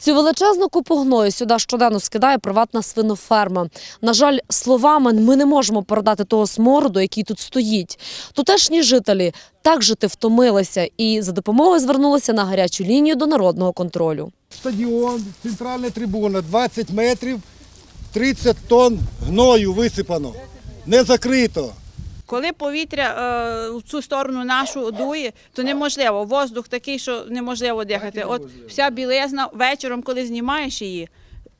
Цю величезну купу гною сюди щоденно скидає приватна свиноферма. На жаль, словами ми не можемо передати того смороду, який тут стоїть. Тутешні жителі так жити втомилися і за допомогою звернулися на гарячу лінію до народного контролю. Стадіон, центральна трибуна, 20 метрів, 30 тонн гною висипано. Не закрито. Коли повітря е, в цю сторону нашу дує, то неможливо. Воздух такий, що неможливо дихати. От вся білизна вечором, коли знімаєш її,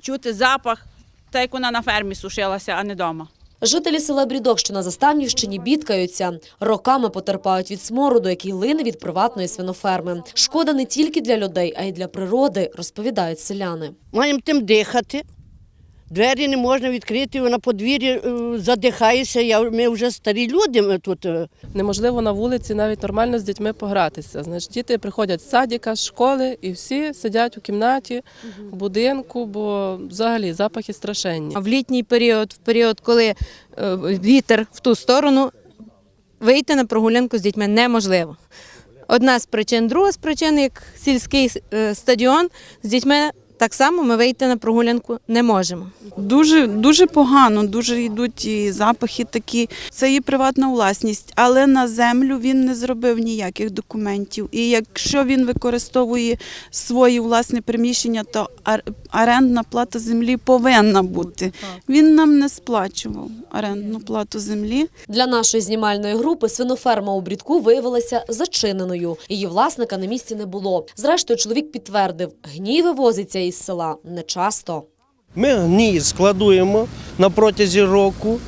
чути запах, так як вона на фермі сушилася, а не вдома. Жителі села Брідок, що на Заставнівщині, бідкаються. Роками потерпають від смороду, який лине від приватної свиноферми. Шкода не тільки для людей, а й для природи, розповідають селяни. Маємо тим дихати. Двері не можна відкрити, на подвір'ї е, задихаєшся. Я, ми вже старі люди ми тут. е. неможливо на вулиці навіть нормально з дітьми погратися. Значить, діти приходять з садика, з школи і всі сидять у кімнаті, в будинку, бо взагалі запахи страшенні. А в літній період, в період, коли е, вітер в ту сторону, вийти на прогулянку з дітьми неможливо. Одна з причин, друга з причин, як сільський стадіон, з дітьми так само ми вийти на прогулянку не можемо. Дуже дуже погано, дуже йдуть і запахи такі. Це є приватна власність, але на землю він не зробив ніяких документів. І якщо він використовує свої власні приміщення, то орендна плата землі повинна бути. Він нам не сплачував орендну плату землі. Для нашої знімальної групи свиноферма у Брідку виявилася зачиненою. Її власника на місці не було. Зрештою, чоловік підтвердив, гній вивозиться із села нечасто. Ми гній складуємо на протязі року,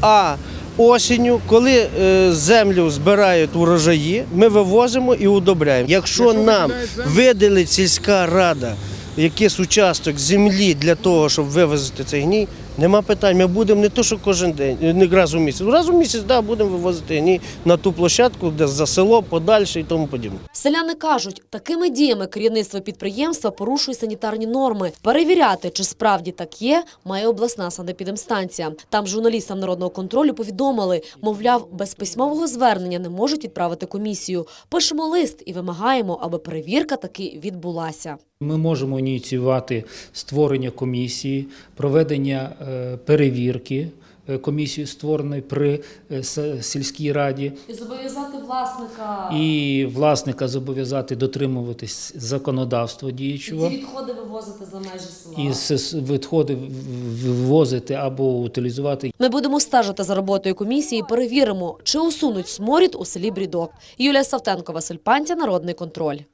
а осінню, коли е, землю збирають урожаї, ми вивозимо і удобряємо. Якщо нам виділить сільська рада якийсь участок землі для того, щоб вивозити цей гній, нема питань. Ми будемо не то, що кожен день, не раз у місяць. Раз у місяць да, будемо вивозити гній на ту площадку, де за село, подальше і тому подібне. Селяни кажуть, такими діями керівництво підприємства порушує санітарні норми. Перевіряти, чи справді так є, має обласна санепідемстанція. Там журналістам народного контролю повідомили, мовляв, без письмового звернення не можуть відправити комісію. Пишемо лист і вимагаємо, аби перевірка таки відбулася. Ми можемо ініціювати створення комісії, проведення е, перевірки е, комісії, створеної при е, сільській раді, І зобов'язати власника і власника зобов'язати дотримуватись законодавства діючого. і відходи вивозити за межі села. І відходи вивозити або утилізувати Ми будемо стежити за роботою комісії перевіримо, чи усунуть сморід у селі Брідок. Юлія Савтенко, Василь Пантя, Народний контроль.